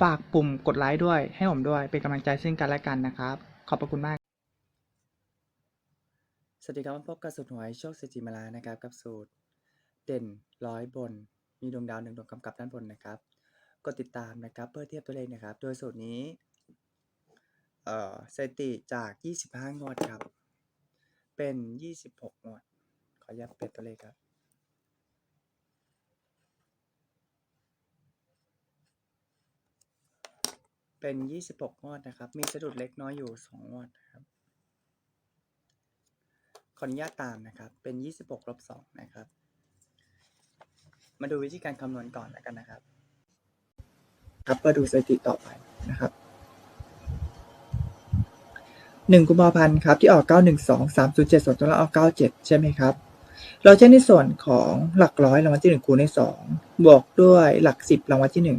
ฝากปุ่มกดไลค์ด้วย ให้ผมด้วย เป็นกำลังใจซึ่งกันและกันนะครับ ขอบพระคุณมาก สวัสดีครับพบกับสูตรหวยโชคเศรษฐีมาลานะครับ กับสูตร เด่นร้อยบน มีดวงดาวหนึ่งดวงกำกับด้านบนนะครับ กดติดตามนะครับ เพื่อเทียบตัวเลขนะครับ โดยสูตรนี้ เอ่อสถิติจาก 25 งวดครับ เป็น 26 งวด ขออนุญาตเปลี่ยนตัวเลขครับ เป็น 26 งวดนะครับ มีสะดุดเล็กน้อยอยู่ 2 งวดนะครับ ขออนุญาตตามนะครับ เป็น 26ลบ2นะครับ มาดูวิธีการคำนวณก่อนแล้วกันนะครับ ครับมาดูสถิติต่อไปนะครับ1กุมภาพันธ์ครับที่ออก 912 307ส่วนตัวแล้วออก97 ใช่ไหมครับ เราใช้ในส่วนของหลักร้อยรางวัลที่ 1 คูณใน 2 บวกด้วยหลัก 10รางวัลที่1อ่า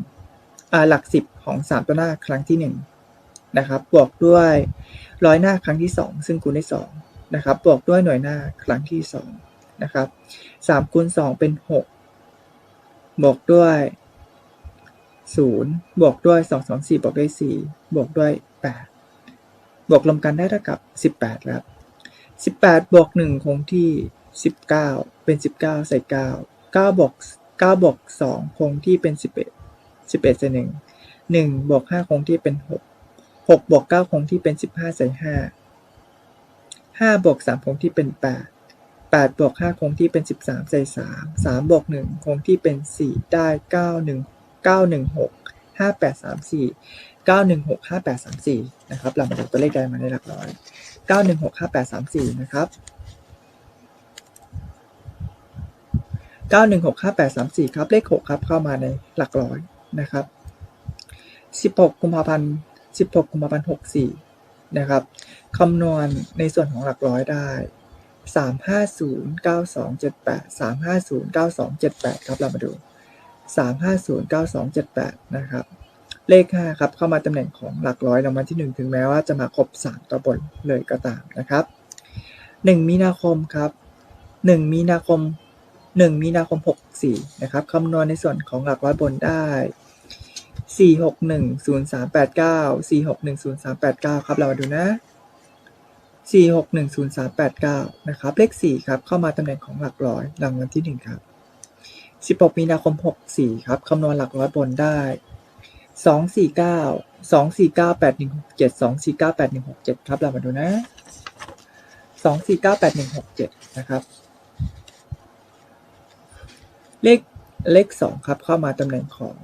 หลัก10ของ3ตัวหน้าครั้งที่1นะครับบวกด้วยร้อยหน้าครั้งที่2ซึ่งคูณใน2นะครับบวกด้วยหน่วยหน้าครั้งที่สองนะครับสามคูณสองเป็นหกบวกด้วยศูนย์บวกด้วยสองสองสี่บวกด้วยสี่บวกด้วยแปดบวกรวมกันได้เท่ากับสิบแปดครับสิบแปดบวกหนึ่งคงที่สิบเก้าเป็นสิบเก้าใส่เก้าเก้าบวกเก้าบวกสองคงที่เป็นสิบเอ็ด สิบเอ็ดใส่หนึ่งหนึ่งบวกห้าคงที่เป็นหกหกบวกเก้าคงที่เป็นสิบห้าใส่ห้าห้าบวกสามคงที่เป็นแปดแปดบวกห้าคงที่เป็นสิบสามใส่สามสามบวกหนึ่งคงที่เป็นสี่ได้เก้าหนึ่งเก้าหนึ่งหกห้าแปดสามสี่เก้าหนึ่งหกห้าแปดสามสี่นะครับเรามาดูตัวเลขได้มาในหลักร้อยเก้าหนึ่งหกห้าแปดสามสี่นะครับเก้าหนึ่งหกห้าแปดสามสี่ครับเลขหกครับเข้ามาในหลักร้อย นะครับสิบหกกุมภาพันธ์สิบหกกุมภาพันธ์หกสี่นะครับคำนวณในส่วนของหลักร้อยได้ 350 9278 350 9278 ครับ เรามาดู 350 9278 นะครับ เลข 5 ครับ เข้ามาตำแหน่งของหลักร้อยรางวัลที่ 1 ถึงแม้ว่าจะมาครบ 3 ตัวบนเลยก็ตามนะครับ 1 มีนาคมครับ 1 มีนาคม 1 มีนาคม 64 นะครับคำนวณในส่วนของหลักร้อยบนได้ สี่หกหนึ่งศูนย์สามแปดเก้าสี่หกหนึ่งศูนย์สามแปดเก้าครับเรามาดูนะสี่หกหนึ่งศูนย์สามแปดเก้านะครับเลขสี่ครับเข้ามาตำแหน่งของหลักร้อยรางวัลที่หนึ่งครับสิบหกมีนาคมหกสี่ครับคำนวณหลักร้อยบนได้สองสี่เก้าสองสี่เก้าแปดหนึ่งหกเจ็ดสองสี่เก้าแปดหนึ่งหกเจ็ดครับเรามาดูนะสองสี่เก้าแปดหนึ่งหกเจ็ดนะครับเลขเลขสองครับเข้ามาตำแหน่งของ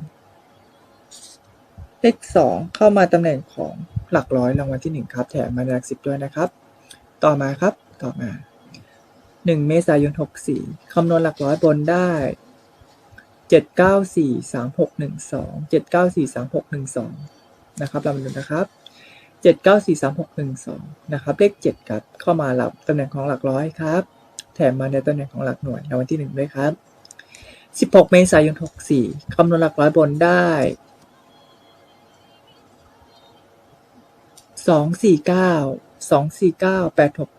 เลขสองเข้ามาตำแหน่งของหลักร้อยรางวัลที่หนึ่งครับ แถมมาในหลักสิบด้วยนะครับ ต่อมาครับ ต่อมาหนึ่งเมษายนหกสี่คำนวณหลักร้อยบนได้เจ็ดเก้าสี่สามหกหนึ่งสองเจ็ดเก้าสี่สามหกหนึ่งสองนะครับเรามาดูนะครับเจ็ดเก้าสี่สามหกหนึ่งสองนะครับ เลขเจ็ดครับเข้ามาหลับตำแหน่งของหลักร้อยครับ แถมมาในตำแหน่งของหลักหน่วยรางวัลที่หนึ่งด้วยครับสิบหกเมษายนหกสี่คำนวณหลักร้อยบนได้ สองสี่เก้าสองสี่เก้าแปดหก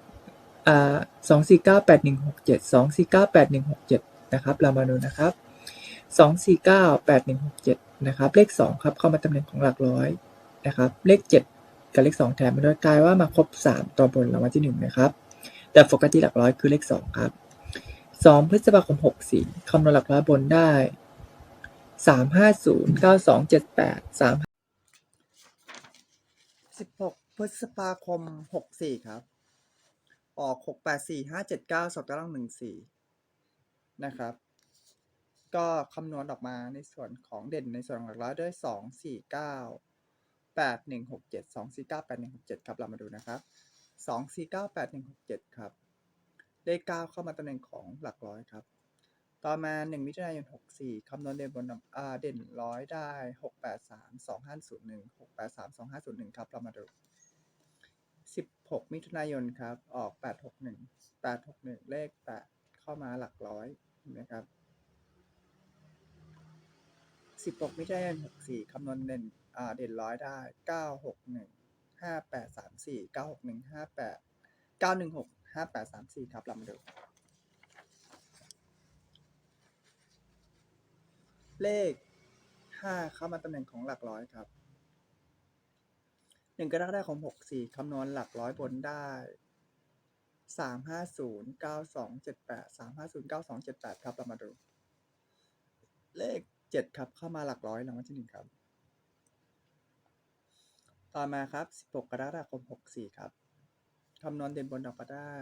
อ่าสองสี่เก้าแปดหนึ่งหกเจ็ดสองสี่เก้าแปดหนึ่งหกเจ็ดนะครับเรามาดูนะครับสองสี่เก้าแปดหนึ่งหกเจ็ดนะครับเลขสองครับเข้ามาตำแหน่งของหลักร้อยนะครับเลขเจ็ดกับเลขสองแถมมาด้วยกลายว่ามาครบสามตัวบนรางวัลที่หนึ่งนะครับแต่ปกติหลักร้อยคือเลขสองครับสองพฤษภาคมหกสี่คำนวณหลักร้อยบนได้สามห้าศูนย์เก้าสองเจ็ดแปดสาม 16 พฤษภาคม 64 ครับ ออกหกแปดสี่ห้าเจ็ดเก้าสองตารางหนึ่งสี่นะครับ ก็คำนวณออกมาในส่วนของเด่นในส่วนหลักร้อยด้วยสองสี่เก้าแปดหนึ่งหกเจ็ดสองสี่เก้าแปดหนึ่งหกเจ็ดครับ เรามาดูนะครับสองสี่เก้าแปดหนึ่งหกเจ็ดครับ เลขเก้าเข้ามาตำแหน่งของหลักร้อยครับ ต่อมาหนึ่งมิถุนายนหกสี่คำนวณเด่นบนอ่าเด่นร้อยได้หกแปดสามสองห้าศูนย์หนึ่งหกแปดสามสองห้าศูนย์หนึ่งครับ เรามาดูสิบหกมิถุนายนครับ ออกแปดหกหนึ่งแปดหกหนึ่งเลขแปดเข้ามาหลักร้อยเห็นไหมครับสิบหกมิถุนายนหกสี่คำนวณเด่นอ่าเด่นร้อยได้เก้าหกหนึ่งห้าแปดสามสี่เก้าหกหนึ่งห้าแปดเก้าหนึ่งหกห้าแปดสามสี่ครับ เรามาดู เลขห้าเข้ามาตำแหน่งของหลักร้อยครับหนึ่งกรกฎาคมหกสี่คำนวณหลักร้อยบนได้สามห้าศูนย์เก้าสองเจ็ดแปดสามห้าศูนย์เก้าสองเจ็ดแปดครับเรามาดู เลขเจ็ดครับเข้ามาหลักร้อยรางวัลที่หนึ่งครับ ต่อมาครับสิบหกกรกฎาคมหกสี่ครับคำนวณเด่นบนออกมาได้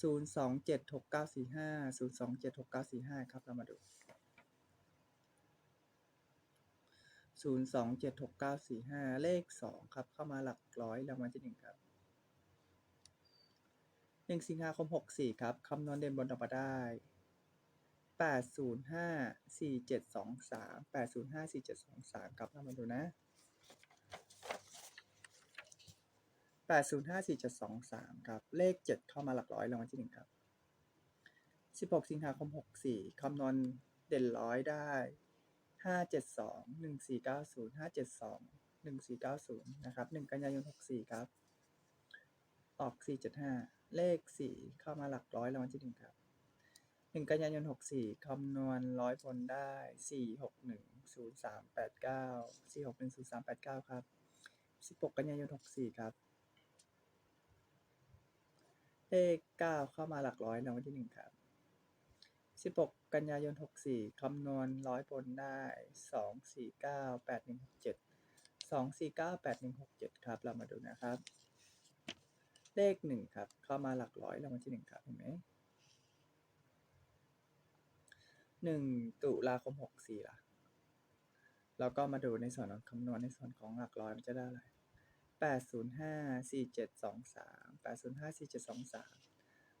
ศูนย์สองเจ็ดหกเก้าสี่ห้าศูนย์สองเจ็ดหกเก้าสี่ห้าครับเรามาดู ศูนย์สองเจ็ดหกเก้าสี่ห้าเลขสองครับ เข้ามาหลักร้อยรางวัลที่หนึ่งครับหนึ่งสิงหาคมหกสี่ครับ คำนวณเด่นบนออกมาได้แปดศูนย์ห้าสี่เจ็ดสองสามแปดศูนย์ห้าสี่เจ็ดสองสามครับเรามาดูนะแปดศูนย์ห้าสี่เจ็ดสองสามครับ เลขเจ็ดเข้ามาหลักร้อยรางวัลที่หนึ่งครับสิบหกสิงหาคมหกสี่คำนวณเด่นร้อยได้ ห้าเจ็ดสองหนึ่งสี่เก้าศูนย์ห้าเจ็ดสองหนึ่งสี่เก้าศูนย์นะครับหนึ่งกันยายนหกสี่ครับ ออกสี่เจ็ดห้าเลขสี่เข้ามาหลักร้อยรางวัลที่หนึ่งครับหนึ่งกันยายนหกสี่คำนวณร้อยผลได้สี่หกหนึ่งศูนย์สามแปดเก้าสี่หกหนึ่งศูนย์สามแปดเก้าครับสิบหกกันยายนหกสี่ครับ เลขเก้าเข้ามาหลักร้อยรางวัลที่หนึ่งครับ สิบหกกันยายนหกสี่คำนวณร้อยบนได้สองสี่เก้าแปดหนึ่งหกเจ็ดสองสี่เก้าแปดหนึ่งหกเจ็ดครับ เรามาดูนะครับ เลขหนึ่งครับ เข้ามาหลักร้อยรางวัลที่หนึ่งครับเห็นไหมหนึ่งตุลาคมหกสี่ละแล้วก็มาดูในส่วนของคำนวณในส่วนของหลักร้อยมันจะได้อะไรแปดศูนย์ห้าสี่เจ็ดสองสามแปดศูนย์ห้าสี่เจ็ดสองสาม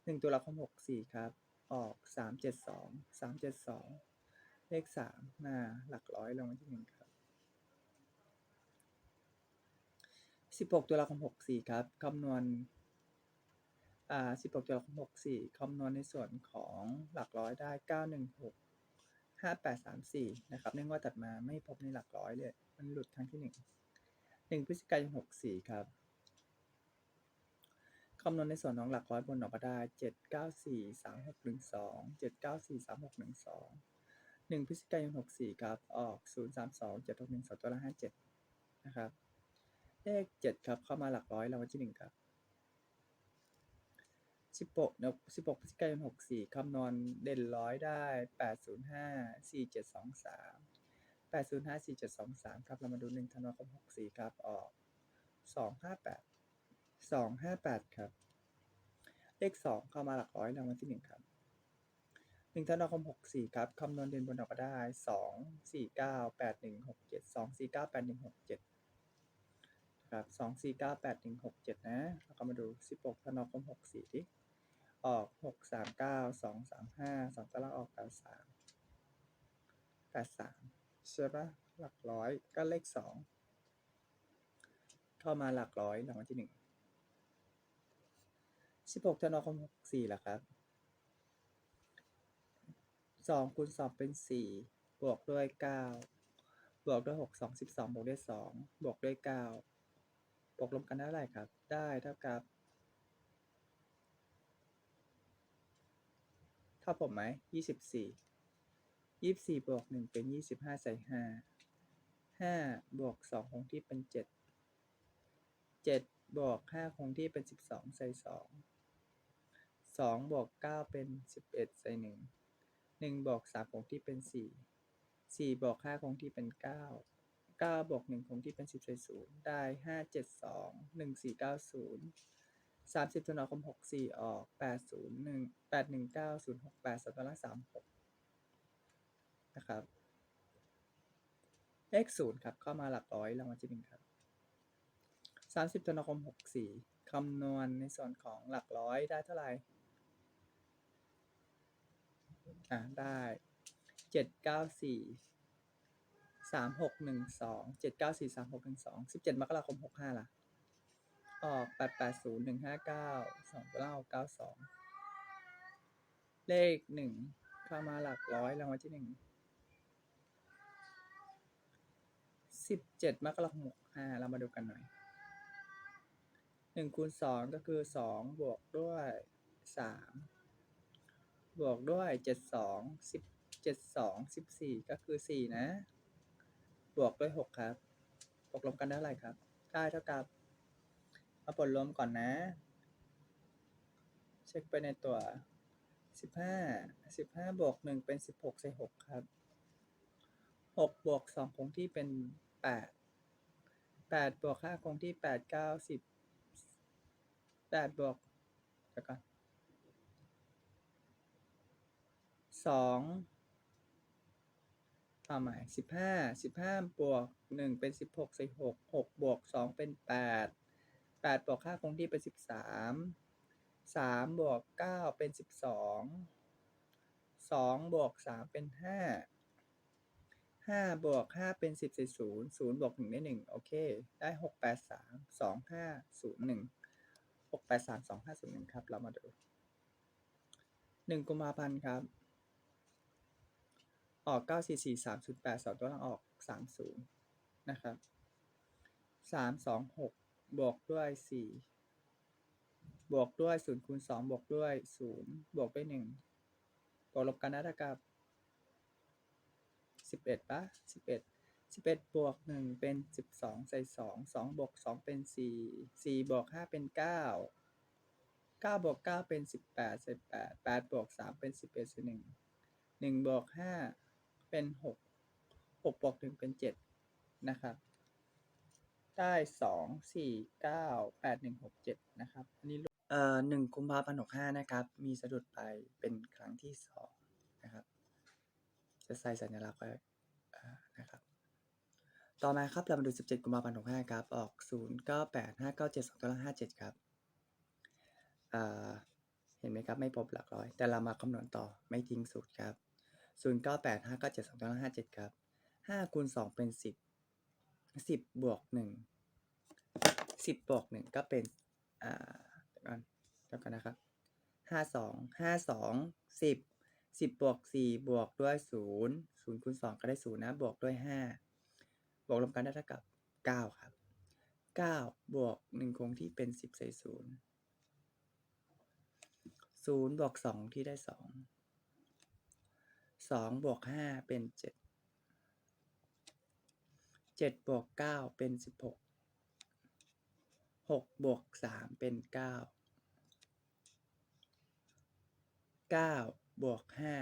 หนึ่งตุลาคมหกสี่ครับ ออกสามเจ็ดสองสามเจ็ดสองเลขสามมาหลักร้อยลงมาที่หนึ่งครับสิบหกตุลาคมหกสี่ครับคำนวณอ่าสิบหกตุลาคมหกสี่คำนวณในส่วนของหลักร้อยได้เก้าหนึ่งหกห้าแปดสามสี่นะครับเนื่องว่าตัดมาไม่พบในหลักร้อยเลย มันหลุดครั้งที่หนึ่งหนึ่งพฤศจิกายนหกสี่ครับ คำนวณในส่วนของหลักร้อยบนออกมาได้เจ็ดเก้าสี่สามหกหนึ่งสองเจ็ดเก้าสี่สามหกหนึ่งสองหนึ่งพฤศจิกายนหกสี่ครับ ออกศูนย์สามสองเจ็ดหกหนึ่งสองตัวละห้าเจ็ดนะครับ เลขเจ็ดครับ เข้ามาหลักร้อยรางวัลที่หนึ่งครับสิบหกนะสิบหกพฤศจิกายนหกสี่คำนวณเด่นร้อยได้แปดศูนย์ห้าสี่เจ็ดสองสามแปดศูนย์ห้าสี่เจ็ดสองสามครับ เรามาดูหนึ่งธันวาคมหกสี่ครับ ออกสองห้าแปด สองห้าแปดครับ เลขสองเข้ามาหลักร้อยรางวัลที่หนึ่งครับหนึ่งธันวาคมหกสี่ครับคำนวณเด่นบนออกมาได้สองสี่เก้าแปดหนึ่งหกเจ็ดสองสี่เก้าแปดหนึ่งหกเจ็ดครับสองสี่เก้าแปดหนึ่งหกเจ็ดนะแล้วก็มาดูสิบหกธันวาคมหกสี่ที่ออกหกสามเก้าสองสามห้าสองตารางออกแปดสามแปดสามใช่ปะหลักร้อยก็เลขสองเข้ามาหลักร้อยรางวัลที่หนึ่ง สิบหกธันวาคมหกสี่แหละครับสองคูณสองเป็นสี่บวกด้วยเก้าบวกด้วยหกสองสิบสองบวกด้วยสองบวกด้วยเก้าบวกรวมกันได้เท่าไหร่ครับ ได้เท่ากับ เท่าผมไหมยี่สิบสี่ยี่สิบสี่บวกหนึ่งเป็นยี่สิบห้าใส่ห้าห้าบวกสองคงที่เป็นเจ็ดเจ็ดบวกห้าคงที่เป็นสิบสองใส่สอง สองบวกเก้าเป็นสิบเอ็ดใส่หนึ่งหนึ่งบวกสามคงที่เป็นสี่สี่บวกห้าคงที่เป็นเก้าเก้าบวกหนึ่งคงที่เป็นสิบใส่ศูนย์ได้ห้าเจ็ดสองหนึ่งสี่เก้าศูนย์สามสิบธนวาคมหกสี่ออกแปดศูนย์หนึ่งแปดหนึ่งเก้าศูนย์หกแปดสองตัวละสามหกนะครับเลขศูนย์ครับ เข้ามาหลักร้อยรางวัลที่หนึ่งครับสามสิบธนวาคมหกสี่คำนวณในส่วนของหลักร้อยได้เท่าไหร่ อ่าได้เจ็ดเก้าสี่สามหกหนึ่งสองเจ็ดเก้าสี่สามหกหนึ่งสองสิบเจ็ดมกราคมหกห้าล่ะ ออกแปดแปดศูนย์หนึ่งห้าเก้าสองเก้าเก้าสองเลขหนึ่งเข้ามาหลักร้อยรางวัลที่หนึ่งสิบเจ็ดมกราคมหกห้าเรามาดูกันหน่อยหนึ่งคูณสองก็คือสองบวกด้วยสาม บวกด้วยเจ็ดสองสิบเจ็ดสองสิบสี่ก็คือสี่นะ บวกด้วยหกครับบวกลบกันได้เท่าไหร่ครับได้เท่ากับเอาผลรวมก่อนนะ เช็คไปในตัวสิบห้าสิบห้าบวกหนึ่งเป็นสิบหกใส่หกครับหกบวกสองคงที่เป็นแปดแปดบวกห้าคงที่แปดเก้าสิบแปดบวกเดี๋ยวก่อน สองเอาใหม่สิบห้าสิบห้าบวกหนึ่งเป็นสิบหกใส่หกหกบวกสองเป็นแปดแปดบวกห้าคงที่เป็นสิบสามสามบวกเก้าเป็นสิบสองสองบวกสามเป็นห้าห้าบวกห้าเป็นสิบสี่ศูนย์ศูนย์บวกหนึ่งได้หนึ่งโอเค ได้หกแปดสามสองห้าศูนย์หนึ่งหกแปดสามสองห้าศูนย์หนึ่งครับ เรามาดูหนึ่งกุมภาพันธ์ครับ ออกเก้าสี่สี่สามศูนย์แปดสองตัวหลังออกสามศูนย์นะครับสามสองหกบวกด้วยสี่บวกด้วยศูนย์คูณสองบวกด้วยศูนย์บวกด้วยหนึ่งบวกลบกันได้เท่ากับสิบเอ็ดปะสิบเอ็ดสิบเอ็ดบวกหนึ่งเป็นสิบสองใส่สองสองบวกสองเป็นสี่สี่บวกห้าเป็นเก้าเก้าบวกเก้าเป็นสิบแปดใส่แปดแปดบวกสามเป็นสิบเอ็ดใส่หนึ่งหนึ่งบวกห้า เป็นหกหกบวกหนึ่งเป็นเจ็ดนะครับ ได้สองสี่เก้าแปดหนึ่งหกเจ็ดนะครับ อันนี้เอ่อหนึ่งกุมภาพันธ์หกห้านะครับ มีสะดุดไปเป็นครั้งที่สองนะครับ จะใส่สัญลักษณ์ไว้นะครับ ต่อมาครับเรามาดูสิบเจ็ดกุมภาพันธ์หกห้าครับ ออกศูนย์เก้าแปดห้าเก้าเจ็ดสองตัวละห้าเจ็ดครับอ่าเห็นไหมครับ ไม่พบหลักร้อย แต่เรามาคำนวณต่อไม่ทิ้งสูตรครับ ศูนย์เก้าแปดห้าเก้าเจ็ดสองตัวละห้าเจ็ดครับห้าคูณสองเป็นสิบสิบบวกหนึ่งสิบบวกหนึ่งก็เป็น อ่าเดี๋ยวก่อนเดี๋ยวก่อนนะครับห้าสองห้าสองสิบสิบบวกสี่บวกด้วยศูนย์ศูนย์คูณสองก็ได้ศูนย์นะ บวกด้วยห้าบวกรวมกันได้เท่ากับเก้าครับเก้าบวกหนึ่งคงที่เป็นสิบใส่ศูนย์ศูนย์บวกสองที่ได้สอง สองบวกห้าเป็นเจ็ดเจ็ดบวกเก้าเป็นสิบหกหกบวกสามเป็นเก้าเก้าบวกห้า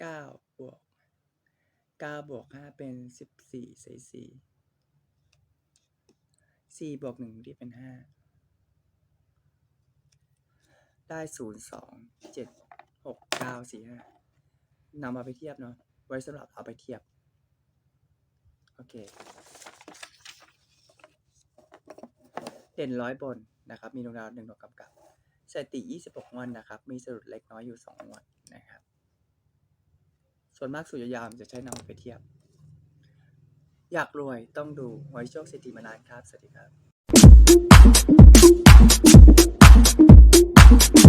เก้าบวกเก้าบวกห้าเป็นสิบสี่ใส่สี่สี่บวกหนึ่งที่เป็นห้าได้ศูนย์สองเจ็ดหกเก้าสี่ห้า นำมาไปเทียบเนาะไว้สำหรับเอาไปเทียบ โอเค เด่นร้อยบนนะครับ มีดวงดาวหนึ่งดวงกำกับสถิติ26วันนะครับ มีสรุปเล็กน้อยอยู่2วันนะครับ ส่วนมากสุดยาวจะใช้นำไปเทียบ อยากรวยต้องดูไว้โชคเศรษฐีมานานครับ สวัสดีครับ